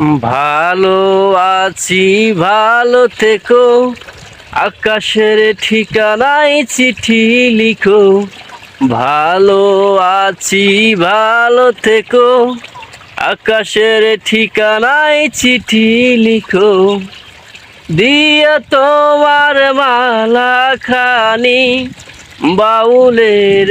ভালো আছি, ভালো থেকো। আকাশের ঠিকানায় চিঠি লিখো। ভালো আছি, ভালো থেকো। আকাশের ঠিকানায় চিঠি লিখো। দিয়ে তোমার মালা খানি বাউলের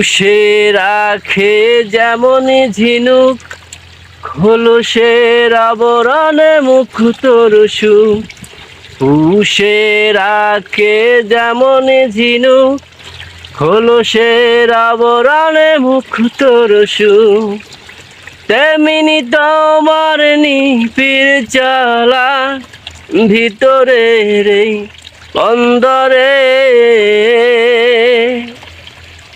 পুষে রাখে যেমন ঝিনুক খোলসের আবরণে মুখ তরসু পুষে রাখে যেমন ঝিনুক খোলসের আবরণে মুখ তরসু তেমনি তোমার নিপির চালা ভিতরের এই অন্দরে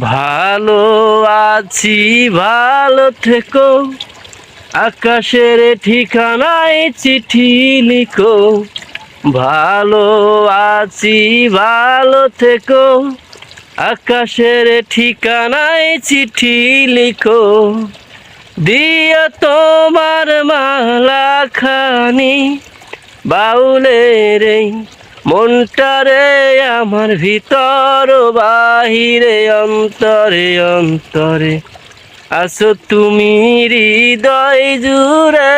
ভালো আছি, ভালো থেকো। আকাশের ঠিকানায় চিঠি লিখো। ভালো আছি, ভালো থেকো। আকাশের ঠিকানায় চিঠি লিখো। দিয়ে তোমার মালা খানি বাউলের মনটারে আমার ভিতর বাহিরে অন্তরে অন্তরে। আসো তুমি হৃদয় জুড়ে।